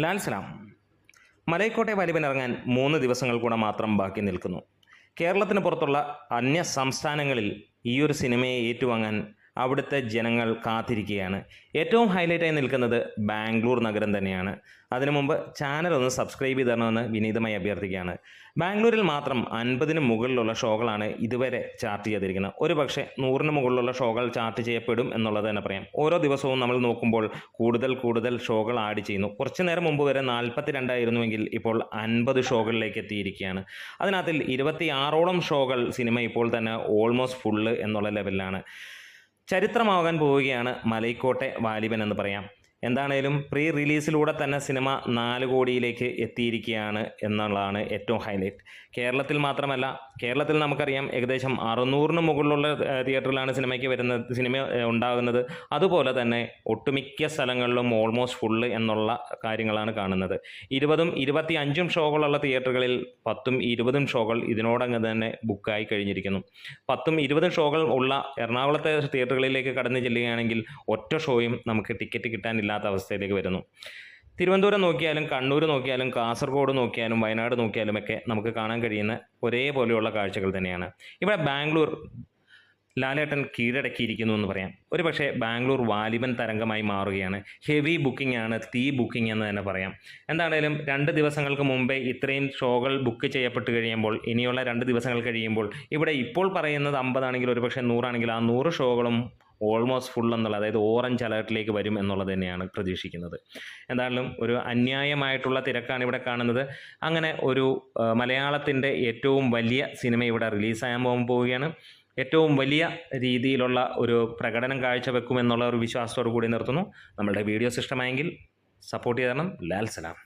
ലാൽ സലാം. മലൈക്കോട്ടെ വലിവൻ ഇറങ്ങാൻ മൂന്ന് ദിവസങ്ങൾ കൂടെ മാത്രം ബാക്കി നിൽക്കുന്നു. കേരളത്തിന് പുറത്തുള്ള അന്യ സംസ്ഥാനങ്ങളിൽ ഈ ഒരു സിനിമയെ ഏറ്റുവാങ്ങാൻ അവിടുത്തെ ജനങ്ങൾ കാത്തിരിക്കുകയാണ്. ഏറ്റവും ഹൈലൈറ്റായി നിൽക്കുന്നത് ബാംഗ്ലൂർ നഗരം തന്നെയാണ്. അതിനു മുമ്പ് ചാനൽ ഒന്ന് സബ്സ്ക്രൈബ് ചെയ്ത് തരണമെന്ന് വിനീതമായി അഭ്യർത്ഥിക്കുകയാണ്. ബാംഗ്ലൂരിൽ മാത്രം അൻപതിന് മുകളിലുള്ള ഷോകളാണ് ഇതുവരെ ചാർട്ട് ചെയ്തിരിക്കുന്നത്. ഒരു പക്ഷേ നൂറിന് മുകളിലുള്ള ഷോകൾ ചാർട്ട് ചെയ്യപ്പെടും എന്നുള്ളത് തന്നെ പറയാം. ഓരോ ദിവസവും നമ്മൾ നോക്കുമ്പോൾ കൂടുതൽ കൂടുതൽ ഷോകൾ ആഡ് ചെയ്യുന്നു. കുറച്ച് നേരം മുമ്പ് വരെ നാൽപ്പത്തി രണ്ടായിരുന്നുവെങ്കിൽ ഇപ്പോൾ അൻപത് ഷോകളിലേക്ക് എത്തിയിരിക്കുകയാണ്. അതിനകത്തിൽ ഇരുപത്തി ആറോളം ഷോകൾ സിനിമ ഇപ്പോൾ തന്നെ ഓൾമോസ്റ്റ് ഫുള്ള് എന്നുള്ള ലെവലിലാണ് ചരിത്രമാകാൻ പോവുകയാണ് മലൈക്കോട്ടെ വാലിബൻ എന്ന് പറയാം. എന്താണേലും പ്രീ റിലീസിലൂടെ തന്നെ സിനിമ നാല് കോടിയിലേക്ക് എത്തിയിരിക്കുകയാണ് എന്നുള്ളതാണ് ഏറ്റവും ഹൈലൈറ്റ് കേരളത്തിൽ മാത്രമല്ല കേരളത്തിൽ നമുക്കറിയാം ഏകദേശം അറുന്നൂറിന് മുകളിലുള്ള തിയേറ്ററിലാണ് സിനിമയ്ക്ക് വരുന്നത് സിനിമ ഉണ്ടാകുന്നത്. അതുപോലെ തന്നെ ഒട്ടുമിക്ക സ്ഥലങ്ങളിലും ഓൾമോസ്റ്റ് ഫുള്ള് എന്നുള്ള കാര്യങ്ങളാണ് കാണുന്നത്. ഇരുപതും ഇരുപത്തി അഞ്ചും ഷോകളുള്ള തിയേറ്ററുകളിൽ പത്തും ഇരുപതും ഷോകൾ ഇതിനോടങ്ങ് തന്നെ ബുക്കായി കഴിഞ്ഞിരിക്കുന്നു. പത്തും ഇരുപതും ഷോകൾ ഉള്ള എറണാകുളത്തെ തിയേറ്ററുകളിലേക്ക് കടന്നു ചെല്ലുകയാണെങ്കിൽ ഒറ്റ ഷോയും നമുക്ക് ടിക്കറ്റ് കിട്ടാനില്ലാത്ത അവസ്ഥയിലേക്ക് വരുന്നു. തിരുവനന്തപുരം നോക്കിയാലും കണ്ണൂർ നോക്കിയാലും കാസർഗോഡ് നോക്കിയാലും വയനാട് നോക്കിയാലും ഒക്കെ നമുക്ക് കാണാൻ കഴിയുന്ന ഒരേപോലെയുള്ള കാഴ്ചകൾ തന്നെയാണ്. ഇവിടെ ബാംഗ്ലൂർ ലാലേട്ടൻ കീഴടക്കിയിരിക്കുന്നു എന്ന് പറയാം. ഒരു പക്ഷേ ബാംഗ്ലൂർ വാലിബൻ തരംഗമായി മാറുകയാണ്. ഹെവി ബുക്കിംഗ് ആണ് തീ ബുക്കിംഗ് എന്ന് തന്നെ പറയാം. എന്താണേലും രണ്ട് ദിവസങ്ങൾക്ക് മുമ്പേ ഇത്രയും ഷോകൾ ബുക്ക് ചെയ്യപ്പെട്ട് കഴിയുമ്പോൾ ഇനിയുള്ള രണ്ട് ദിവസങ്ങൾ കഴിയുമ്പോൾ ഇവിടെ ഇപ്പോൾ പറയുന്നത് അമ്പതാണെങ്കിൽ ഒരു പക്ഷേ നൂറാണെങ്കിൽ ആ നൂറ് ഷോകളും ഓൾമോസ്റ്റ് ഫുൾ എന്നുള്ള അതായത് ഓറഞ്ച് അലേർട്ടിലേക്ക് വരും എന്നുള്ളത് തന്നെയാണ് പ്രതീക്ഷിക്കുന്നത്. എന്തായാലും ഒരു അന്യായമായിട്ടുള്ള തിരക്കാണ് ഇവിടെ കാണുന്നത്. അങ്ങനെ ഒരു മലയാളത്തിന്റെ ഏറ്റവും വലിയ സിനിമ ഇവിടെ റിലീസാകാൻ പോകാൻ പോവുകയാണ്. ഏറ്റവും വലിയ രീതിയിലുള്ള ഒരു പ്രകടനം കാഴ്ചവെക്കുമെന്നുള്ള ഒരു വിശ്വാസത്തോടു കൂടി നിർത്തുന്നു. നമ്മളുടെ വീഡിയോസ് ഇഷ്ടമായെങ്കിൽ സപ്പോർട്ട് ചെയ്ത് തരണം ലാൽ സലാം.